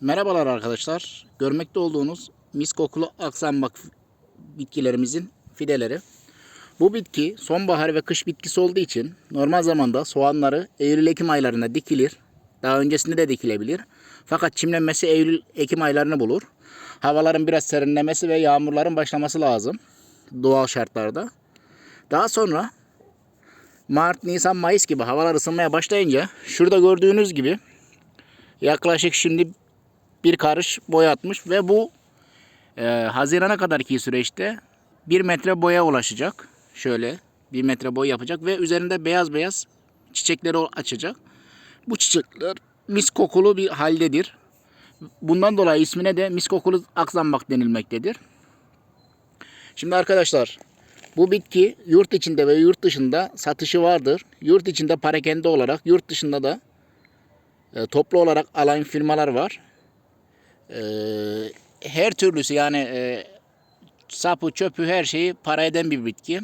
Merhabalar arkadaşlar. Görmekte olduğunuz mis kokulu aksambak bitkilerimizin fideleri. Bu bitki sonbahar ve kış bitkisi olduğu için normal zamanda soğanları Eylül-Ekim aylarında dikilir. Daha öncesinde de dikilebilir. Fakat çimlenmesi Eylül-Ekim aylarını bulur. Havaların biraz serinlemesi ve yağmurların başlaması lazım. Doğal şartlarda. Daha sonra Mart, Nisan, Mayıs gibi havalar ısınmaya başlayınca şurada gördüğünüz gibi yaklaşık şimdi bir karış boya atmış ve bu e, Haziran'a kadarki süreçte bir metre boya ulaşacak. Şöyle bir metre boy yapacak ve üzerinde beyaz beyaz çiçekleri açacak. Bu çiçekler mis kokulu bir haldedir. Bundan dolayı ismine de mis kokulu akzambak denilmektedir. Şimdi arkadaşlar bu bitki yurt içinde ve yurt dışında satışı vardır. Yurt içinde parakende olarak, yurt dışında da e, toplu olarak alan firmalar var. E, her türlüsü yani e, sapı, çöpü her şeyi para eden bir bitki.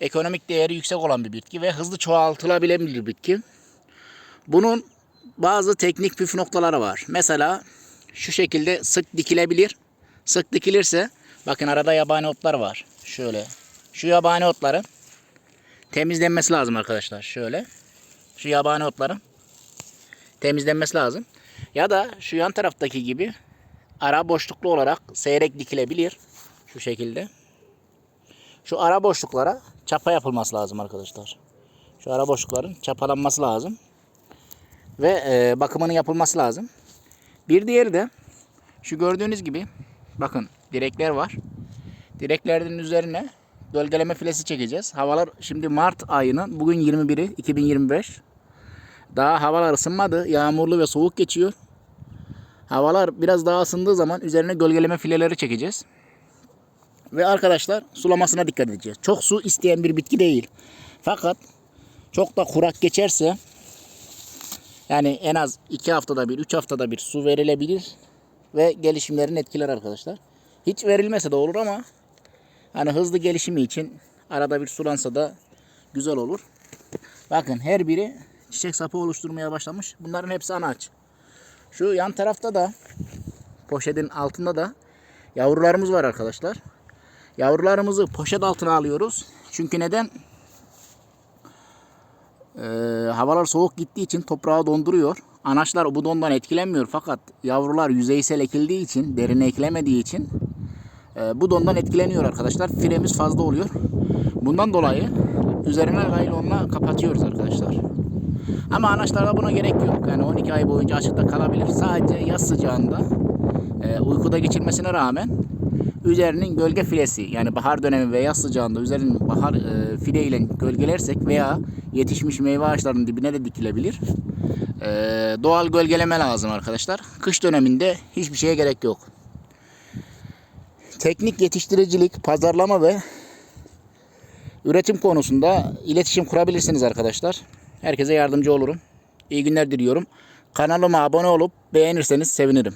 Ekonomik değeri yüksek olan bir bitki ve hızlı çoğaltılabilen bir bitki. Bunun bazı teknik püf noktaları var. Mesela şu şekilde sık dikilebilir. Sık dikilirse bakın arada yabani otlar var. Şöyle. Şu yabani otların temizlenmesi lazım arkadaşlar. Şöyle. Şu yabani otların temizlenmesi lazım. Ya da şu yan taraftaki gibi ara boşluklu olarak seyrek dikilebilir. Şu şekilde. Şu ara boşluklara çapa yapılması lazım arkadaşlar. Şu ara boşlukların çapalanması lazım. Ve e, bakımının yapılması lazım. Bir diğeri de şu gördüğünüz gibi bakın direkler var. Direklerin üzerine gölgeleme filesi çekeceğiz. Havalar şimdi Mart ayının bugün 21'i 2025. Daha havalar ısınmadı. Yağmurlu ve soğuk geçiyor. Havalar biraz daha ısındığı zaman üzerine gölgeleme fileleri çekeceğiz. Ve arkadaşlar sulamasına dikkat edeceğiz. Çok su isteyen bir bitki değil. Fakat çok da kurak geçerse yani en az 2 haftada bir, 3 haftada bir su verilebilir ve gelişimlerini etkiler arkadaşlar. Hiç verilmese de olur ama hani hızlı gelişimi için arada bir sulansa da güzel olur. Bakın her biri çiçek sapı oluşturmaya başlamış. Bunların hepsi anaç. Şu yan tarafta da poşetin altında da yavrularımız var arkadaşlar. Yavrularımızı poşet altına alıyoruz. Çünkü neden? Ee, havalar soğuk gittiği için toprağı donduruyor. Anaçlar bu dondan etkilenmiyor fakat yavrular yüzeysel ekildiği için, derine eklemediği için e, bu dondan etkileniyor arkadaşlar. Filemiz fazla oluyor. Bundan dolayı üzerine laylonla kapatıyoruz arkadaşlar. Ama anaçlarda buna gerek yok. Yani 12 ay boyunca açıkta kalabilir. Sadece yaz sıcağında e, uykuda geçirmesine rağmen üzerinin gölge filesi yani bahar dönemi ve yaz sıcağında üzerinin bahar e, file ile gölgelersek veya yetişmiş meyve ağaçlarının dibine de dikilebilir. E, doğal gölgeleme lazım arkadaşlar. Kış döneminde hiçbir şeye gerek yok. Teknik yetiştiricilik, pazarlama ve üretim konusunda iletişim kurabilirsiniz arkadaşlar. Herkese yardımcı olurum. İyi günler diliyorum. Kanalıma abone olup beğenirseniz sevinirim.